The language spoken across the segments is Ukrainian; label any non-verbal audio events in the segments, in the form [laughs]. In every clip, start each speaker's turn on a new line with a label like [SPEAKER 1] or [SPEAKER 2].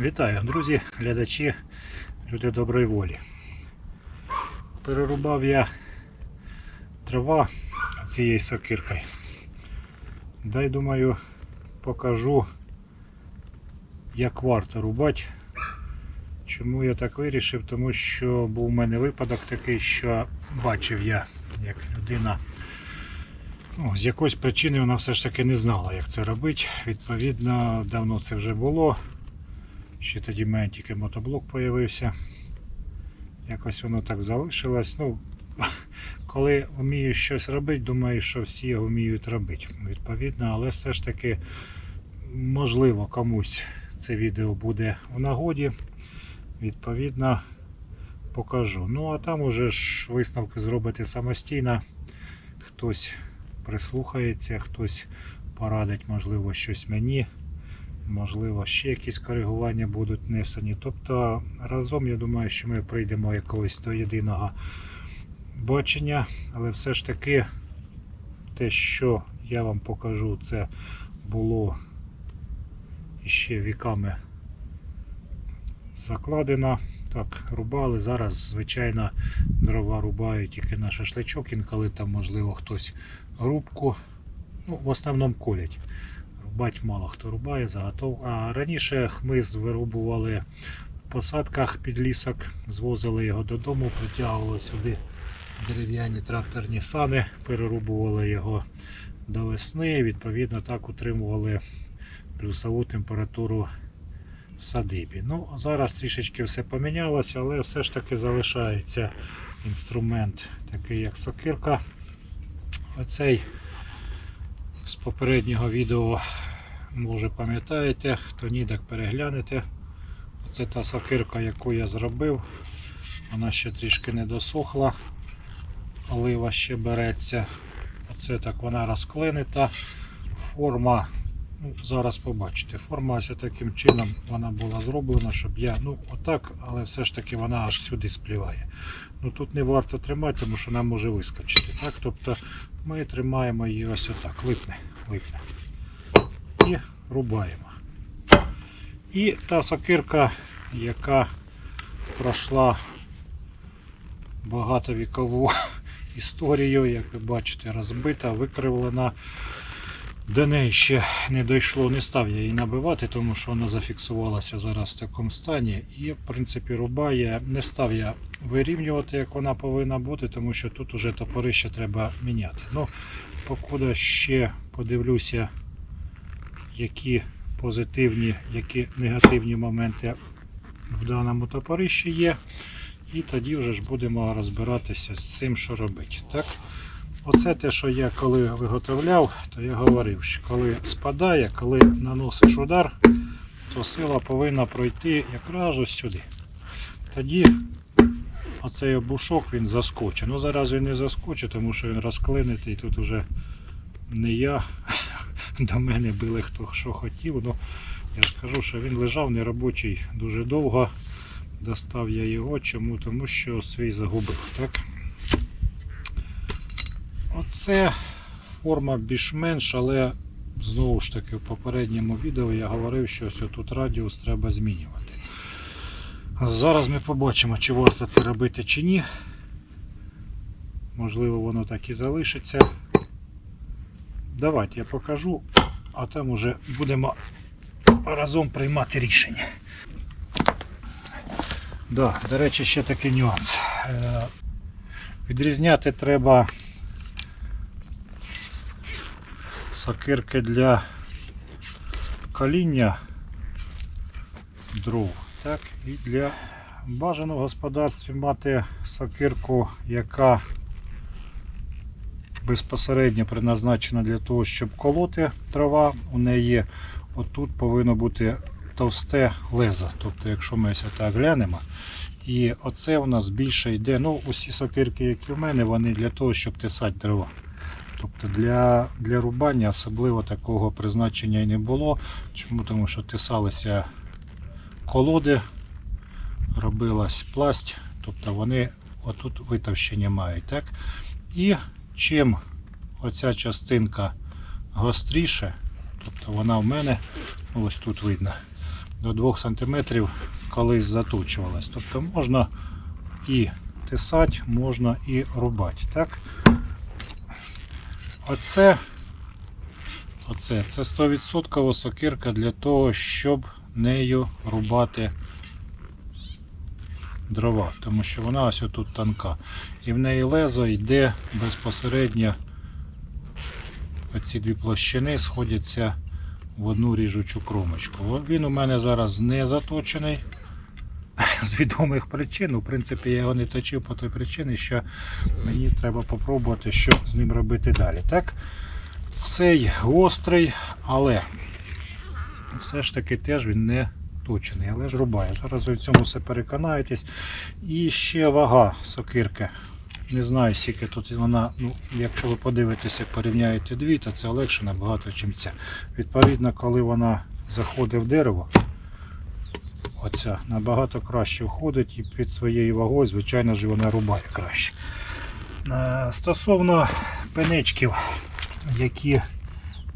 [SPEAKER 1] Вітаю, друзі, глядачі, люди доброї волі. Перерубав я трава цією сокиркою. Дай думаю, покажу, як варто рубати. Чому я так вирішив? Тому що був у мене випадок такий, що бачив я, як людина ну, з якоїсь причини вона все ж таки не знала, як це робити. Відповідно, давно це вже було. Ще тоді в мене тільки мотоблок з'явився. Якось воно так залишилось. Ну, [laughs] коли вмієш щось робити, думаю, що всі його вміють робити. Відповідно, але все ж таки, можливо, комусь це відео буде у нагоді. Відповідно, покажу. Ну, а там уже ж висновки зробити самостійно. Хтось прислухається, хтось порадить, можливо, щось мені. Можливо, ще якісь коригування будуть внесені. Тобто разом я думаю, що ми прийдемо якогось до єдиного бачення, але все ж таки те, що я вам покажу, це було ще віками закладено. Так, рубали. Зараз, звичайно, дрова рубають тільки на шашличок, інколи там, можливо, хтось грубку. Ну, в основному колять. Рубать мало хто рубає, заготов. А раніше хмиз вирубували в посадках під лісок, звозили його додому, притягували сюди дерев'яні тракторні сани, перерубували його до весни. Відповідно, так утримували плюсову температуру в садибі. Ну, зараз трішечки все помінялося, але все ж таки залишається інструмент, такий як сокирка. Оцей з попереднього відео, може пам'ятаєте, хто ні, так переглянете. Оце та сокирка, яку я зробив. Вона ще трішки не досохла, олива ще береться. Оце так вона розклинета. Форма, ну, зараз побачите, форма ось таким чином вона була зроблена, щоб я, ну отак, але все ж таки вона аж сюди спліває. Ну Тут не варто тримати, тому що вона може вискочити. Так? Тобто ми тримаємо її ось отак, липне, липне. І рубаємо. І та сокирка, яка пройшла багатовікову [laughs] історію, як ви бачите, розбита, викривлена. До неї ще не дійшло, не став я її набивати, тому що вона зафіксувалася зараз в такому стані. І, в принципі, рубає. Не став я вирівнювати, як вона повинна бути, тому що тут уже топорище треба міняти. Ну, покуди ще подивлюся, які позитивні, які негативні моменти в даному топорищі є. І тоді вже ж будемо розбиратися з цим, що робити. Так? Оце те, що я коли виготовляв, то я говорив, що коли спадає, коли наносиш удар, то сила повинна пройти якраз ось сюди. Тоді оцей обушок він заскочить. Ну зараз він не заскочить, тому що він розклинитий. Тут вже не я. [laughs] До мене били хто що хотів. Ну, я ж кажу, що він лежав неробочий дуже довго. Достав я його. Чому? Тому що свій загубив. Так? Оце форма більш-менш, але знову ж таки в попередньому відео я говорив, що ось тут радіус треба змінювати. Зараз ми побачимо, чи варто це робити чи ні. Можливо, воно так і залишиться. Давайте я покажу, а там уже будемо разом приймати рішення. Да, до речі, ще такий нюанс. Е, Відрізняти треба сокирки для каління дров. Так, і для бажано в господарстві мати сокирку, яка безпосередньо предназначена для того, щоб колоти трава. У неї отут повинно бути товсте лезо. Тобто, якщо ми ось так глянемо, і оце у нас більше йде. Ну, усі сокирки, які в мене, вони для того, щоб тисати дрова. Тобто для, для рубання особливо такого призначення і не було. Чому? Тому що тисалися колоди, робилась пласть, тобто вони отут витовщення мають. Так? І чим оця частинка гостріше, тобто вона в мене, ну, ось тут видно, до 2 см колись заточувалась. Тобто можна і тисати, можна і рубати. Так? Оце, оце це 100% сокирка для того, щоб нею рубати дрова, тому що вона ось тут тонка. І в неї лезо йде безпосередньо оці дві площини сходяться в одну ріжучу кромочку. Він у мене зараз не заточений з відомих причин. В принципі, я його не точив по той причині, що мені треба попробувати, що з ним робити далі. Так, цей гострий, але все ж таки теж він не точений, але ж рубає. Зараз ви в цьому все переконаєтесь. І ще вага сокирки. Не знаю, скільки тут вона, ну, якщо ви подивитеся, порівняєте дві, то це легше набагато, ніж ця. Відповідно, коли вона заходить в дерево, оця набагато краще входить і під своєю вагою, звичайно ж, вона рубає краще. Е, Стосовно пенечків, які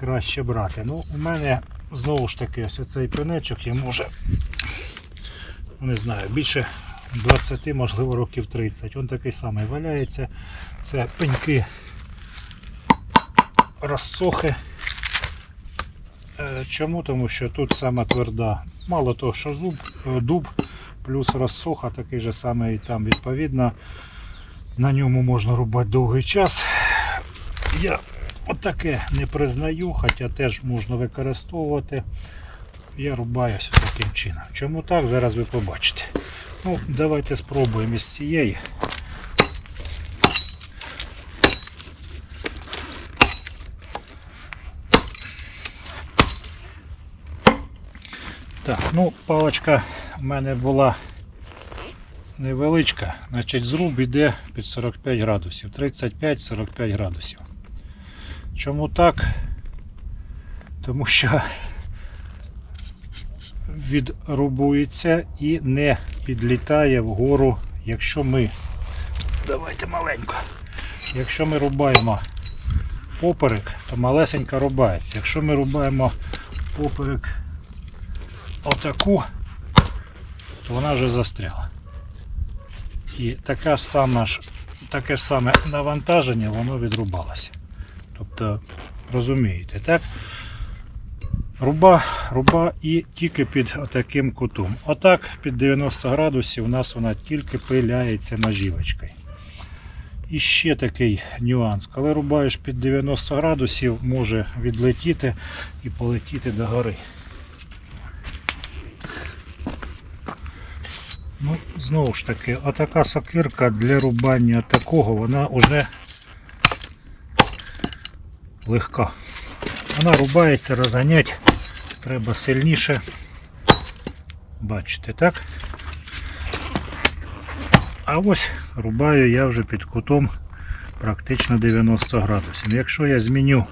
[SPEAKER 1] краще брати. Ну, у мене знову ж таки ось цей пенечок, я може, не знаю, більше 20, можливо, років 30. Він такий самий валяється. Це пеньки розсохи. Е, Чому? Тому що тут сама тверда. Мало того, що зуб, е, дуб, плюс розсоха такий же самий там відповідно. На ньому можна рубати довгий час. Я отаке не признаю, хоча теж можна використовувати. Я рубаюся таким чином. Чому так? Зараз ви побачите. Ну, давайте спробуємо із цієї. Так, ну, паличка в мене була невеличка, значить зруб іде під 45 градусів, 35-45 градусів. Чому так? Тому що відрубується і не підлітає вгору, якщо ми. Давайте маленько. Якщо ми рубаємо поперек, то малесенька рубається. Якщо ми рубаємо поперек отаку, то вона вже застряла. І така ж сама ж, таке ж саме навантаження, воно відрубалося. Тобто, розумієте, так? Руба, руба і тільки під таким кутом. Отак під 90 градусів у нас вона тільки пиляється нажівочкою. І ще такий нюанс. Коли рубаєш під 90 градусів, може відлетіти і полетіти до гори. Ну, знову ж таки, отака сокирка для рубання такого, вона вже легка. Вона рубається, розганять треба сильніше. Бачите, так? А ось рубаю я вже під кутом практично 90 градусів. Якщо я зміню,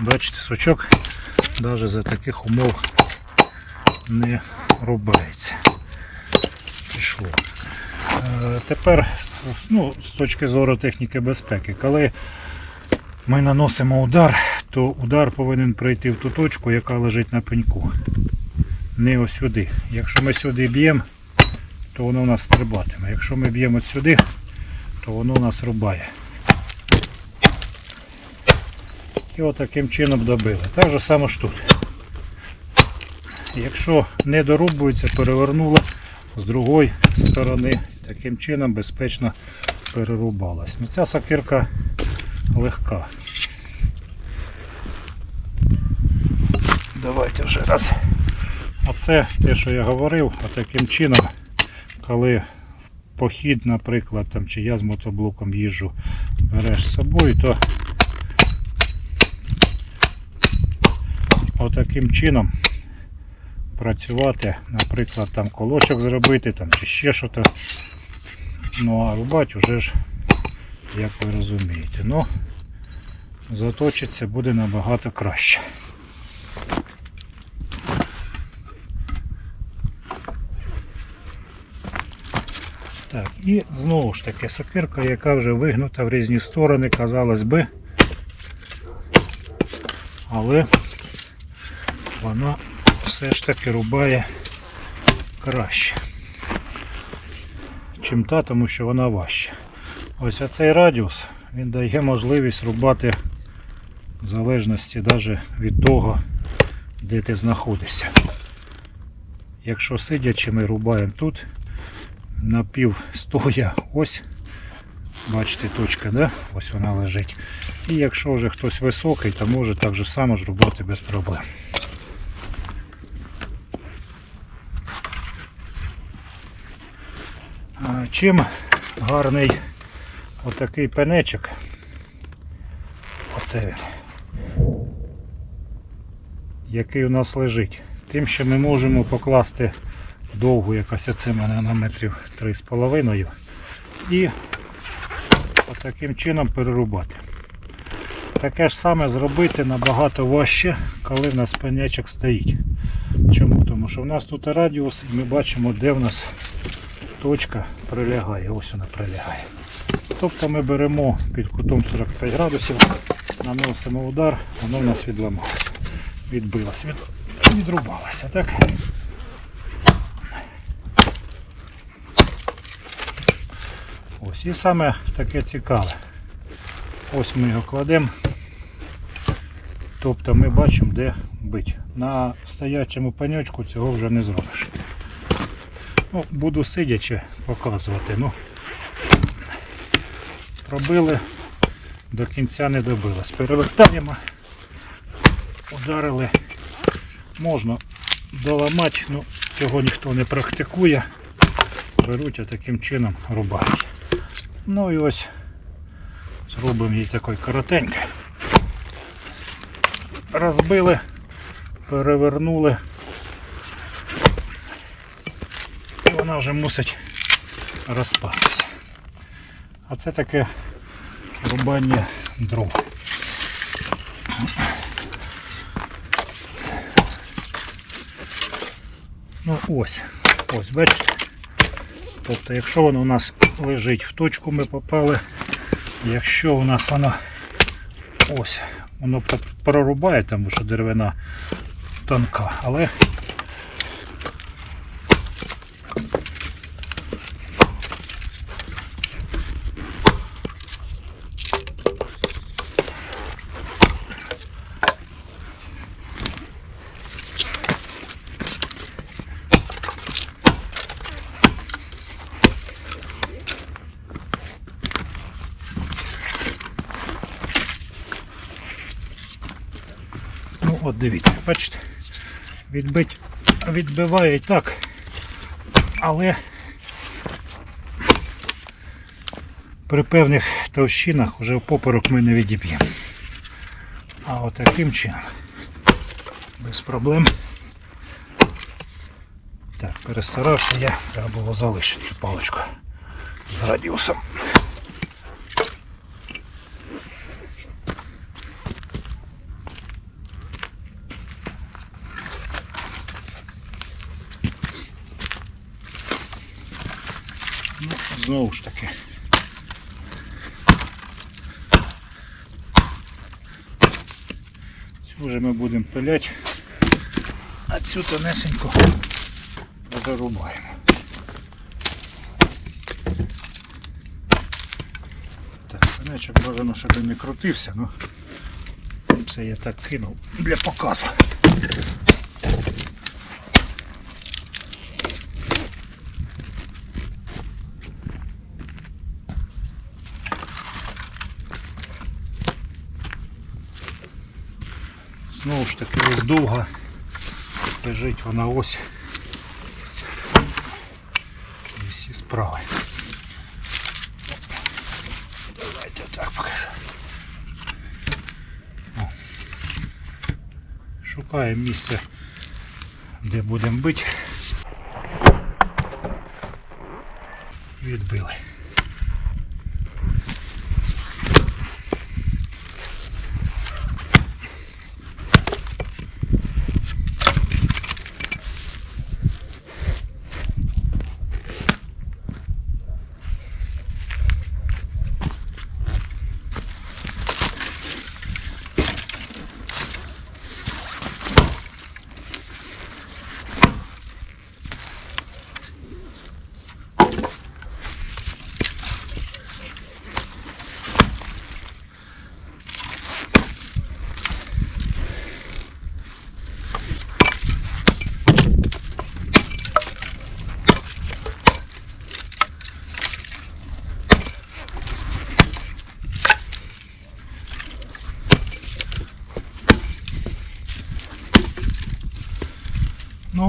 [SPEAKER 1] бачите, сучок навіть за таких умов не рубається. Пішло. Е, Тепер ну, з точки зору техніки безпеки, коли ми наносимо удар, то удар повинен прийти в ту точку, яка лежить на пеньку. Не ось сюди. Якщо ми сюди б'ємо, то воно у нас стрибатиме. Якщо ми б'ємо сюди, то воно у нас рубає. І от чином добили. Так же само ж тут. Якщо не дорубується, перевернуло з другої сторони, таким чином безпечно перерубалась. Ну, Ця сокирка легка. Давайте вже раз. Оце те, що я говорив, таким чином, коли в похід, наприклад, там, чи я з мотоблоком їжджу, береш з собою, то отаким чином працювати, наприклад, там колочок зробити там, чи ще щось. Ну а рубати вже ж, як ви розумієте, ну, заточиться буде набагато краще. Так, і знову ж таки сокирка, яка вже вигнута в різні сторони, казалось би. Але вона все ж таки рубає краще. Чим та, тому що вона важча. Ось оцей радіус він дає можливість рубати в залежності навіть від того, де ти знаходишся. Якщо сидячи, ми рубаємо тут, напів стоя, ось, бачите, точка, да? ось вона лежить. І якщо вже хтось високий, то може так же само ж рубати без проблем. Чим гарний отакий пенечок, оце він, який у нас лежить. Тим, що ми можемо покласти довгу якась оце мене на метрів 3,5 і отаким чином перерубати. Таке ж саме зробити набагато важче, коли в нас пенячок стоїть. Чому? Тому що в нас тут радіус і ми бачимо, де в нас точка прилягає. Ось вона прилягає. Тобто ми беремо під кутом 45 градусів, наносимо удар, воно в нас відламалося, відбилося, від, відрубалося. Так? Ось і саме таке цікаве. Ось ми його кладемо. Тобто ми бачимо, де бить. На стоячому пеньочку цього вже не зробиш. Ну, буду сидячи показувати. Ну, пробили, до кінця не добилось. Перевертаємо, ударили. Можна доламати, ну цього ніхто не практикує. Беруть а таким чином рубають. Ну і ось зробимо їй такий коротенький. Розбили, перевернули. Вона вже мусить розпастися. А це таке рубання дров. Ну ось, ось, бачите? Тобто, якщо воно у нас лежить в точку, ми попали. Якщо у нас воно ось, воно прорубає, тому що деревина тонка, але Ну от дивіться, бачите, відбить, відбиває і так, але при певних товщинах вже в ми не відіб'ємо. А от таким чином, без проблем. Так, перестарався я, треба було залишити цю паличку з радіусом. Ну, знову ж таки. Цю вже ми будемо пиляти, а цю тонесеньку перерубаємо. Так, пенечок бажано, щоб він не крутився, ну це я так кинув для показу. Знову ж таки ось довго лежить вона ось. І всі справи. Давайте так покажу. Шукаємо місце, де будемо бити. Відбили.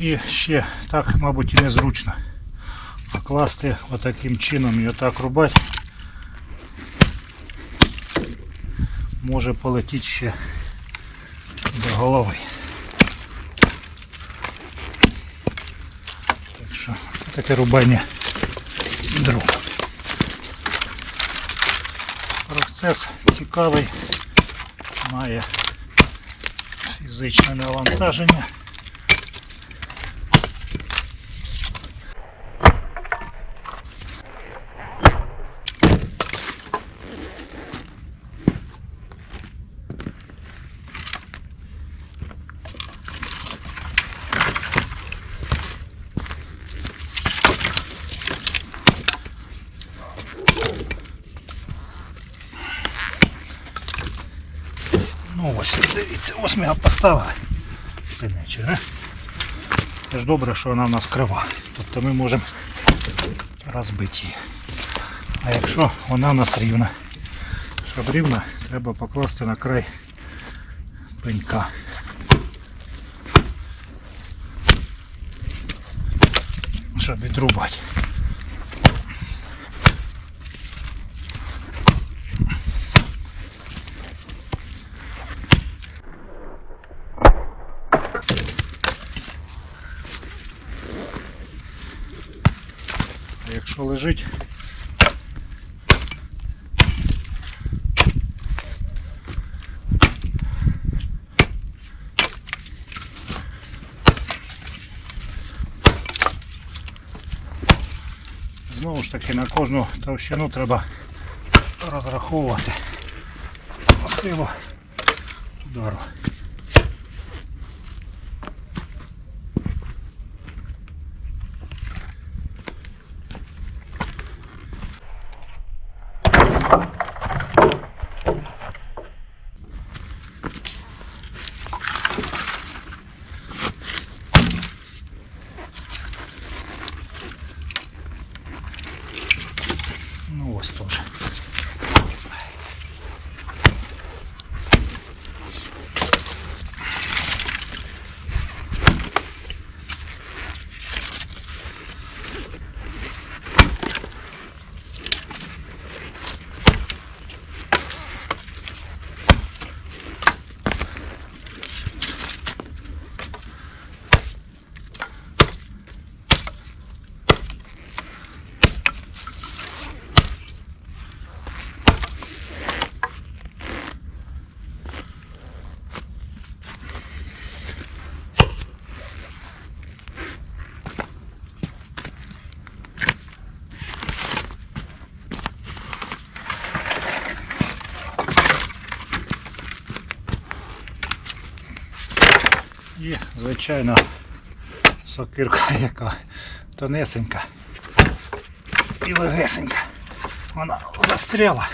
[SPEAKER 1] Ну і ще так, мабуть, і незручно. Покласти отаким чином і отак рубати. Може полетіти ще до голови. Так що це таке рубання дров. Процес цікавий, має фізичне навантаження. 28 поставили. Пильниче, Це ж добре, що вона в нас крива. Тобто ми можемо розбити її. А якщо вона в нас рівна, щоб рівна, треба покласти на край пенька. Щоб відрубати. Лежить, знову ж таки на кожну товщину треба розраховувати силу удару. Ну ось теж. І, звичайно, сокирка, [laughs] яка тонесенька і легесенька. Вона застряла.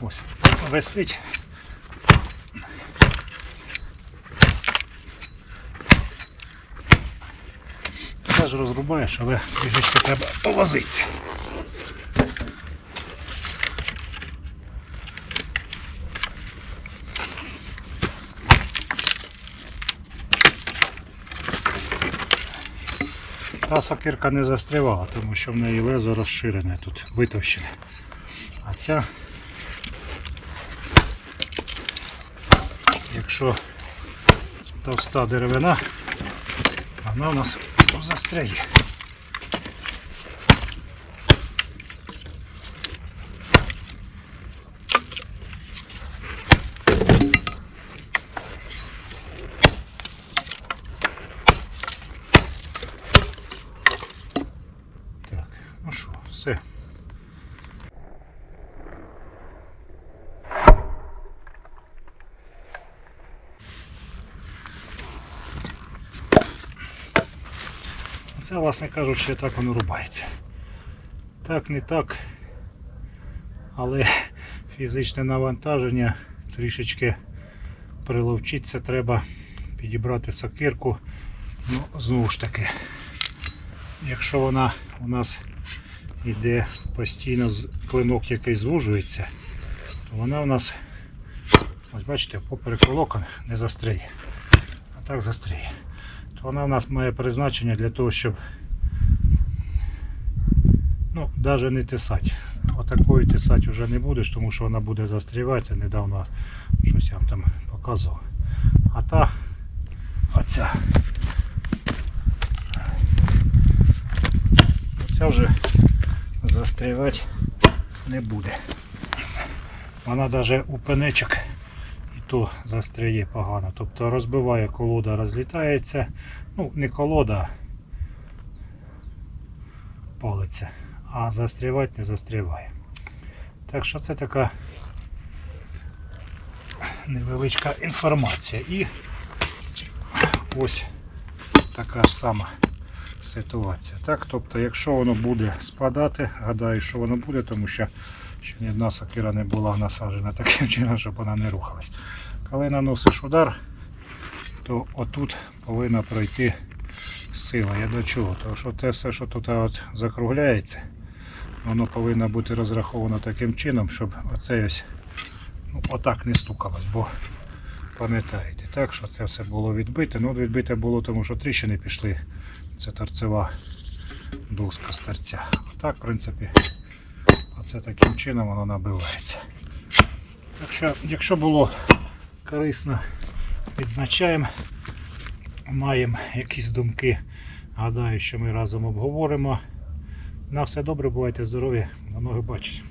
[SPEAKER 1] Ось, висить. Теж розрубаєш, але трішечки треба повозитися. Та сокирка не застрівала, тому що в неї лезо розширене тут, витовщене. А ця, якщо товста деревина, вона у нас застряє. Так, ну що, все. Це, власне кажучи, так воно рубається. Так, не так, але фізичне навантаження трішечки приловчитися треба підібрати сокирку. Ну, знову ж таки, якщо вона у нас йде постійно клинок який звужується, то вона у нас, ось бачите, поперек волокон не застряє, а так застряє. Вона в нас має призначення для того, щоб ну, навіть не тисати. Отакою тисати вже не будеш, тому що вона буде застріватися. Недавно щось я вам там показував. А та оця. Оця вже застрівати не буде. Вона навіть у пенечок то застряє погано. Тобто розбиває колода, розлітається. Ну, не колода, палиця, а застрівати не застріває. Так що це така невеличка інформація. І ось така ж сама ситуація. Так, тобто, якщо воно буде спадати, гадаю, що воно буде, тому що ще ні одна сокира не була насаджена таким чином, щоб вона не рухалась. Коли наносиш удар, то отут повинна пройти сила. Я до чого? Тому що те все, що тут от закругляється, воно повинно бути розраховано таким чином, щоб оце ось ну, отак не стукалось, бо пам'ятаєте, так, що це все було відбите. Ну, відбите було, тому що тріщини пішли. Це торцева доска з торця. Так, в принципі, оце таким чином воно набивається. Якщо, якщо було корисно, відзначаємо, маємо якісь думки. Гадаю, що ми разом обговоримо. На все добре, бувайте здорові, до ноги бачень.